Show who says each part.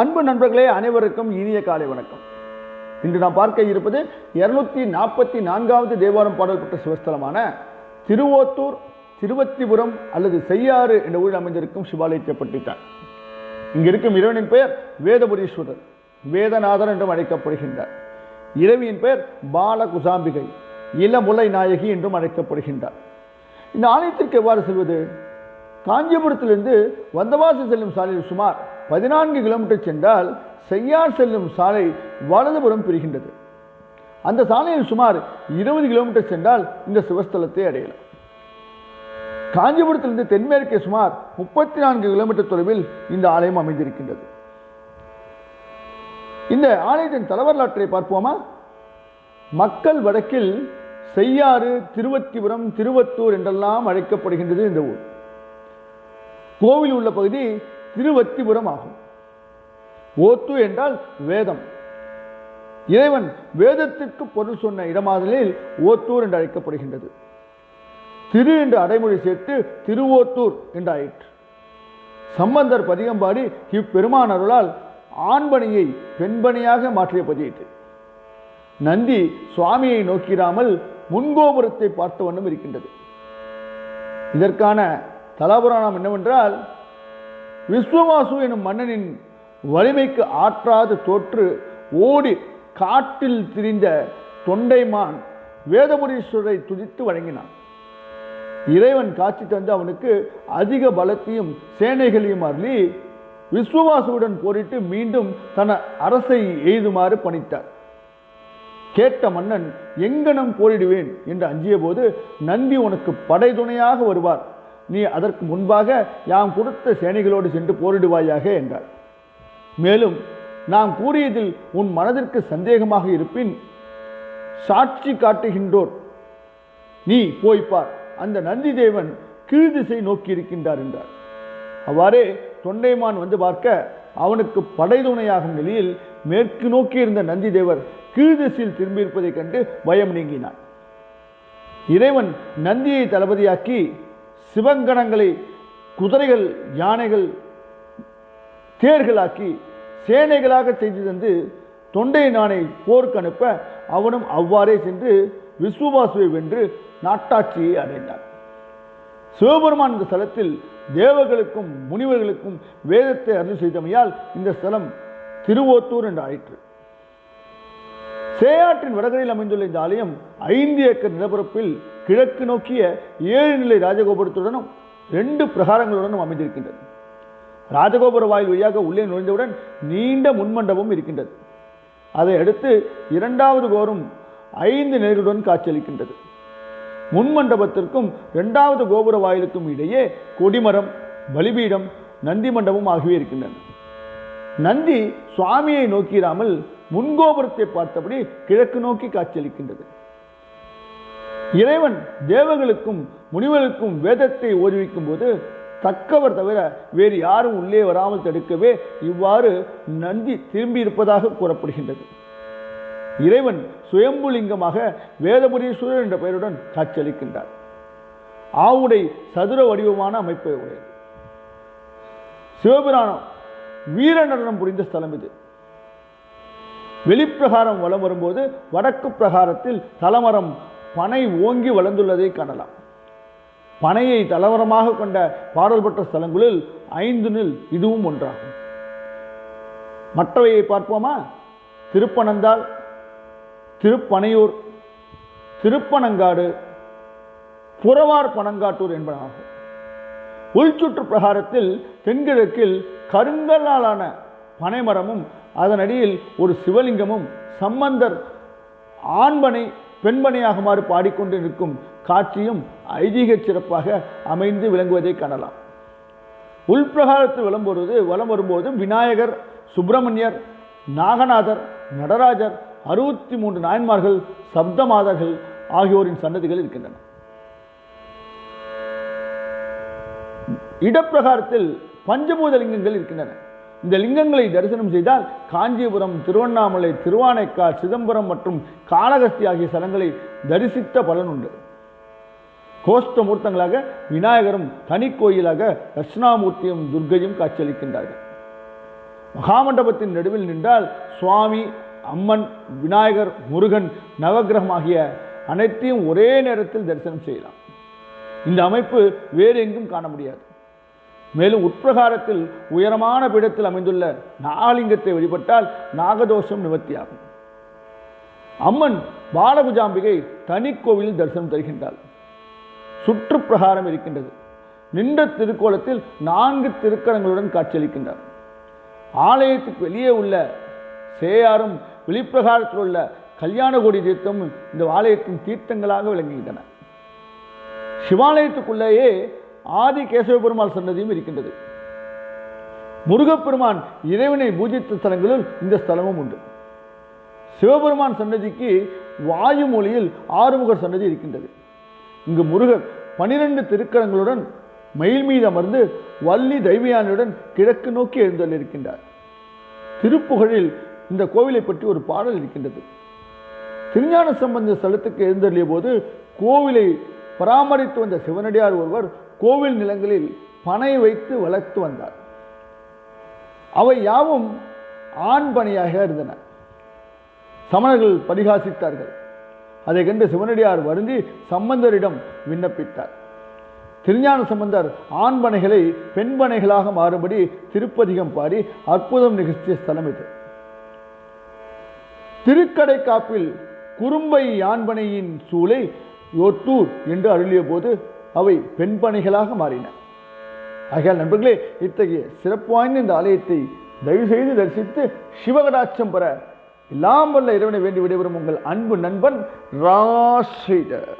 Speaker 1: அன்பு நண்பர்களே அனைவருக்கும் இனிய காலை வணக்கம். இன்று நாம் பார்க்க இருப்பது இருநூத்தி நாற்பத்தி நான்காவது தேவாரம் பாடல் பெற்ற சிவஸ்தலமான திருவோத்தூர் திருவத்திபுரம் அல்லது செய்யாறு என்ற ஊரில் அமைந்திருக்கும் சிவாலயத்தை பற்றித்தான். இங்கு இருக்கும் இறைவனின் பெயர் வேதபுரீஸ்வரர் வேதநாதர் என்றும் அழைக்கப்படுகின்றார். இரவியின் பெயர் பாலகுசாம்பிகை இளமுலை நாயகி என்றும் அழைக்கப்படுகின்றார். இந்த ஆலயத்திற்கு எவ்வாறு செல்வது? காஞ்சிபுரத்திலிருந்து வந்தவாசி செல்லும் சாலையில் சுமார் பதினான்கு கிலோமீட்டர் சென்றால் செய்யார் செல்லும் சாலை வலதுபுறம் பிரிகின்றது. அந்த சாலையில் சுமார் இருபது கிலோமீட்டர் சென்றால் இந்த சிவஸ்தலத்தை அடையலாம். காஞ்சிபுரத்திலிருந்து தென்மேற்கே சுமார் முப்பத்தி நான்கு கிலோமீட்டர் தொலைவில் இந்த ஆலயம் அமைந்திருக்கின்றது. இந்த ஆலயத்தின் தலைவரலாற்றை பார்ப்போமா? மக்கள் வடக்கில் செய்யாறு திருவத்திபுரம் திருவத்தூர் என்றெல்லாம் அழைக்கப்படுகின்றது இந்த ஊர். கோவில் உள்ள பகுதி திருவத்திபுரம் ஆகும். ஓத்து என்றால் வேதம். இறைவன் வேதத்திற்கு பொருள் சொன்ன இடமாதலில் ஓத்தூர் என்று அழைக்கப்படுகின்றது. திரு என்று அடைமொழி சேர்த்து திருவோத்தூர் என்றாயிற்று சம்பந்தர் பதிகம்பாடி இப்பெருமான் ஆண்பணியை பெண்பணியாக மாற்றிய பதியிற்று நந்தி சுவாமியை நோக்கிடாமல் முன்கோபுரத்தை பார்த்த வண்ணம் இருக்கின்றது. இதற்கான தலாபுராணம் என்னவென்றால் விஸ்வவாசு எனும் மன்னனின் வலிமைக்கு ஆற்றாது தோற்று ஓடி காட்டில் திரிந்த தொண்டைமான் வேதமுரீஸ்வரரை துதித்து வழங்கினான் இறைவன் காட்சி தந்து அவனுக்கு அதிக பலத்தையும் சேனைகளையும் அருளி விஸ்வவாசுவுடன் போரிட்டு மீண்டும் தன அரசை எய்துமாறு பணித்தார். கேட்ட மன்னன் எங்கனம் போரிடுவேன்? என்று அஞ்சிய போது நந்தி உனக்கு படை துணையாக வருவார். நீ அதற்கு முன்பாக யாம் கொடுத்த சேனைகளோடு சென்று போரிடுவாயாக என்றார். மேலும் நாம் கூறியதில் உன் மனதிற்கு சந்தேகமாக இருப்பின் சாட்சி காட்டுகின்றோர். நீ போய்ப்பார் அந்த நந்தி தேவன் கீழ்திசை நோக்கி இருக்கின்றார் என்றார். அவ்வாறே தொண்டைமான் வந்து பார்க்க அவனுக்கு படைதுணையாகும் நிலையில் மேற்கு நோக்கி இருந்த நந்தி தேவர் கீழ்திசையில் திரும்பியிருப்பதைக் கண்டு பயம் நீங்கினான். இறைவன் நந்தியை தளபதியாக்கி சிவங்கணங்களை குதிரைகள் யானைகள் தேர்களாக்கி சேனைகளாக செய்து தந்து தொண்டை நானை போருக்கு அனுப்ப அவனும் அவ்வாறே சென்று விஸ்வபாசுவை வென்று நாட்டாட்சியை அடைந்தார் சிவபெருமான் இந்த ஸ்தலத்தில் தேவர்களுக்கும் முனிவர்களுக்கும் வேதத்தை அருள் செய்தமையால் இந்த ஸ்தலம் திருவோத்தூர் என்று ஆயிற்று சேயாற்றின் வடகரையில் அமைந்துள்ள இந்த ஆலயம் ஐந்து ஏக்கர் நிலப்பரப்பில் கிழக்கு நோக்கிய ஏழு நிலை ராஜகோபுரத்துடனும் ரெண்டு பிரகாரங்களுடனும் அமைந்திருக்கின்றது. ராஜகோபுர வாயில் வழியாக உள்ளே நுழைந்தவுடன் நீண்ட முன்மண்டபம் இருக்கின்றது. அதை அடுத்து இரண்டாவது கோரும் ஐந்து நிலைகளுடன் காட்சியளிக்கின்றது. முன்மண்டபத்திற்கும் இரண்டாவது கோபுர வாயிலுக்கும் இடையே கொடிமரம் பலிபீடம் நந்தி மண்டபம் ஆகியவை இருக்கின்றன. நந்தி சுவாமியை நோக்கிடாமல் முன்கோபுரத்தை பார்த்தபடி கிழக்கு நோக்கி காட்சியளிக்கின்றது. இறைவன் தேவர்களுக்கும் முனிவர்களுக்கும் வேதத்தை ஓதுவிக்கும் போது தக்கவர் தவிர வேறு யாரும் உள்ளே வராமல் தடுக்கவே இவ்வாறு நந்தி திரும்பி இருப்பதாக கூறப்படுகின்றது. இறைவன் சுயம்புலிங்கமாக வேதபுரீஸ்வரர் என்ற பெயருடன் காட்சியளிக்கின்றார். ஆவுடை சதுர வடிவமான அமைப்பை உடையது சிவபுராணம் வீர நடனம் புரிந்த ஸ்தலம் இது. வெளிப்பிரகாரம் வலம் வரும்போது வடக்கு பிரகாரத்தில் தலமரம் பனை ஓங்கி வளர்ந்துள்ளதை காணலாம். பனையை தலவரமாக கொண்ட பாடல் பெற்ற ஸ்தலங்களில் ஐந்து நில் இதுவும் ஒன்றாகும். மற்றவையை பார்ப்போமா? திருப்பனந்தாள் திருப்பனையூர் திருப்பனங்காடு புறவார் பனங்காட்டூர் என்பனாகும் உள்சுற்று பிரகாரத்தில் தென்கிழக்கில் கருங்கல்லாலான பனைமரமும் அதனடியில் ஒரு சிவலிங்கமும் சம்பந்தர் ஆண்பனை பெண்பனையாகுமாறு பாடிக்கொண்டு நிற்கும் காட்சியும் ஐதீக சிறப்பாக அமைந்து விளங்குவதை காணலாம். உள்பிரகாரத்தில் வலம் வலம் வரும்போதும் விநாயகர் சுப்பிரமணியர் நாகநாதர் நடராஜர் அறுபத்தி மூன்று நாயன்மார்கள் சப்தமாதர்கள் ஆகியோரின் சன்னதிகள் இருக்கின்றன. இடப்பிரகாரத்தில் பஞ்சபூதலிங்கங்கள் இருக்கின்றன. இந்த லிங்கங்களை தரிசனம் செய்தால் காஞ்சிபுரம் திருவண்ணாமலை திருவானைக்கால் சிதம்பரம் மற்றும் காளகஸ்தி ஆகிய ஸ்தலங்களை தரிசித்த பலன் உண்டு. கோஷ்ட மூர்த்தங்களாக விநாயகரும் தனி கோயிலாக தட்சிணாமூர்த்தியும் துர்க்கையும் காட்சியளிக்கின்றார்கள். மகாமண்டபத்தின் நடுவில் நின்றால் சுவாமி அம்மன் விநாயகர் முருகன் நவக்கிரகம் ஆகிய அனைத்தையும் ஒரே நேரத்தில் தரிசனம் செய்யலாம். இந்த அமைப்பு வேறு எங்கும் காண முடியாது. மேலும் உட்பிரகாரத்தில் உயரமான பீடத்தில் அமைந்துள்ள நாகலிங்கத்தை வழிபட்டால் நாகதோஷம் நிவர்த்தியாகும். அம்மன் பாலகுஜாம்பிகை தனி கோவிலில் தரிசனம் தருகின்றாள். சுற்றுப்பிரகாரம் இருக்கின்றது. நின்ற திருக்கோலத்தில் நான்கு திருக்கரங்களுடன் காட்சியளிக்கின்றார். ஆலயத்துக்கு வெளியே உள்ள சேயாரும் வெளிப்பிரகாரத்தில் உள்ள கல்யாணகோடி தீர்த்தமும் இந்த ஆலயத்தின் தீர்த்தங்களாக விளங்குகின்றன. சிவாலயத்துக்குள்ளேயே ஆதி கேசவ பெருமாள் சன்னதியும் இருக்கின்றது. முருகப்பெருமான் இறைவனை பூஜித்த ஸ்தலங்களில் இந்த ஸ்தலமும் உண்டு. சிவபெருமான் சன்னதிக்கு வாயு மொழியில் ஆறுமுகர் சன்னதி இருக்கின்றது. இங்கு முருகர் பனிரெண்டு திருக்கரங்களுடன் மயில் மீது அமர்ந்து வள்ளி தெய்வியானியுடன் கிழக்கு நோக்கி எழுந்தள்ளிருக்கின்றார் திருப்புகழில் இந்த கோவிலை பற்றி ஒரு பாடல் இருக்கின்றது. திருஞான சம்பந்த ஸ்தலத்துக்கு எழுந்தள்ளிய போது கோவிலை பராமரித்து வந்த சிவனடியார் ஒருவர் கோவில் நிலங்களில் பனை வைத்து வளர்த்து வந்தார். அவை யாவும் ஆண் பணியாக இருந்தன. சமணர்கள் பரிகாசித்தார்கள். அதை கண்டு சிவனடியார் வருந்தி சம்பந்தரிடம் விண்ணப்பித்தார். திருஞான சம்பந்தர் ஆண் பனைகளை பெண் பனைகளாக மாறும்படி திருப்பதிகம் பாடி அற்புதம் நிகழ்த்திய ஸ்தலம் இது. திருக்கடை காப்பில் குறும்பை யான்பனையின் சூளை யோட்டூர் என்று அருளிய போது அவை வெண்பனைகளாக மாறின. ஆகையால் நண்பர்களே இத்தகைய சிறப்பு வாய்ந்த இந்த ஆலயத்தை தயவு செய்து தரிசித்து சிவகடாட்சம் பெற எல்லாம் வல்ல இறைவனை வேண்டி விடைபெறும் உங்கள் அன்பு நண்பன் ராசிடர்